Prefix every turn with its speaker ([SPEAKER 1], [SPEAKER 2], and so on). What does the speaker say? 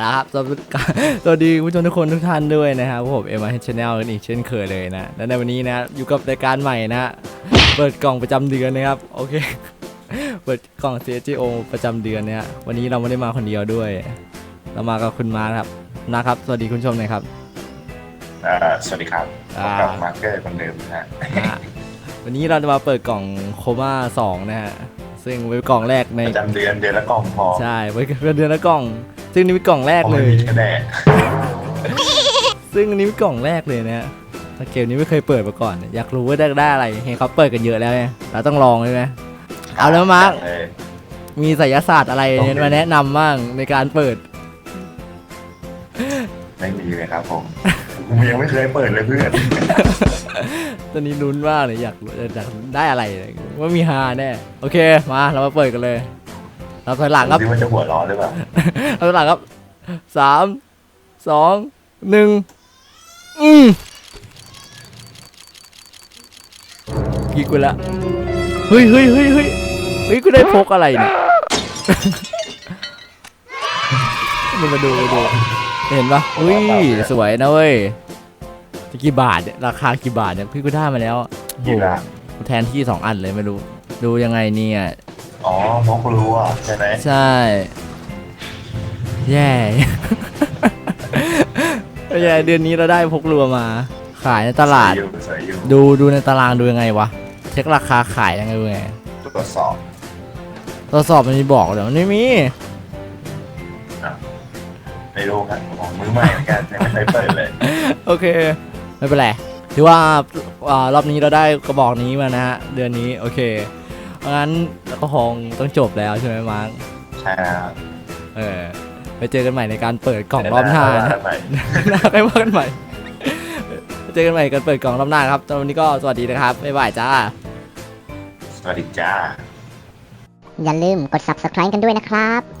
[SPEAKER 1] ละครับสวัสดีสวัสดีผู้ชมทุกคนทุกท่านด้วยนะครับผมเอ็มไอชแนลกันอีกเช่นเคยเลยนะและในวันนี้นะอยู่กับรายการใหม่นะเปิดกล่องประจำเดือนนะครับโอเค เปิดกล่อง CGO ประจำเดือนเนี่ยวันนี้เราไม่ได้มาคนเดียวด้วย เรามากับคุณมาร์คครับนะครับ สวัสดีคุณผู้ชมหน่อยครับ
[SPEAKER 2] อ่าสวัสดีครับพ
[SPEAKER 1] อ่า
[SPEAKER 2] บกับมาร์เกอร์คนเดิมนะฮะ
[SPEAKER 1] นะฮะวันนี้เราจะมาเปิดกล่องโคม่าสองนะฮะซึ่งเป็นกล่องแรกใน
[SPEAKER 2] ประจำเดือนเดือนละกล่องพอ
[SPEAKER 1] ใช่เป็นเดือนละกล่อง ซึ่งนี่เป็นกล่องแรก
[SPEAKER 2] เพราะ
[SPEAKER 1] เล
[SPEAKER 2] ไม่
[SPEAKER 1] ย
[SPEAKER 2] มีกระแดด
[SPEAKER 1] ซึ่งอันนี้เป็นกล่องแรกเลยนะฮะแต่เกมนี้ไม่เคยเปิดมาก่อน อยากรู้ว่าได้ได้อะไรเห็นเขาเปิดกันเยอะแล้วไงเราต้องลองใช่ไหมเอาแล้วมาร์ค
[SPEAKER 2] เลย
[SPEAKER 1] มีไสยศาสตร์อะไร
[SPEAKER 2] ต้องมี
[SPEAKER 1] มาแนะนำบ้างในการเปิด
[SPEAKER 2] ไม่มีเลยครับผมผมยังไม่เคยเปิดเลยเพื่อน
[SPEAKER 1] ตอนนี้ลุ้นมากเลยอยากอยากได้อะไรว่ามีฮาแน่ โอเค มาเรามาเปิดกันเลย เราถอยหลังครับ
[SPEAKER 2] ดูว่าจะหัวร้อนหรือเปล่า
[SPEAKER 1] เราถอยหลังครับสามสองหนึ่งอืมกีกูละเฮ้ยเฮ้ยเฮ้ยเฮ้ยเฮ้ยกูได้พกอะไรเนี่ยมึงมาดูมาดูเห็นปะอุ้ยสวยนะเว้ยจะกี่บาทเนี่ยราคากี่บาทเนี่ยพี่กูได้มาแล้วโอ้โห
[SPEAKER 2] กี่ละ
[SPEAKER 1] กูแทนที่สองอันเลยไม่รู้ ดูยังไงเนี่ย
[SPEAKER 2] อ๋อเพราะคุณรู้อะใช่ไหม
[SPEAKER 1] ใช่ แย่ แย่เดือนนี้เราได้พกเรือมา ขายในตลาด
[SPEAKER 2] สวยอยู่สวยอยู่
[SPEAKER 1] ดูดูในตารางดูยังไงวะ เช็คราคาขายยังไงดูไง
[SPEAKER 2] ตรวจสอบ
[SPEAKER 1] ตรวจสอบมันมีบอกเดี๋ยวมันไม่มี
[SPEAKER 2] ไม่รู้ครับของมือใหม่เหมือนกันยังไม่เคยเปิดเลย
[SPEAKER 1] โอเค ไม่เป็นไรถือว่าอ่ารอบนี้เราได้กระบอกนี้มานะฮะ เดือนนี้ โอเค เพราะงั้นเราก็คงต้องจบแล้วใช่ไหมมาร์ค
[SPEAKER 2] ใช่ครับ
[SPEAKER 1] เออไปเจอกันใหม่ในการเปิดกล่องรอบหน้านะ
[SPEAKER 2] ใหม่
[SPEAKER 1] หน้าไปว่ากันใหม่ เจอกันใหม่กันเปิดกล่องรอบหน้าครับตอนวันนี้ก็สวัสดีนะครับ บ๊ายบายจ้า
[SPEAKER 2] สวัสดีจ้า
[SPEAKER 3] อย่าลืมกด subscribe กันด้วยนะครับ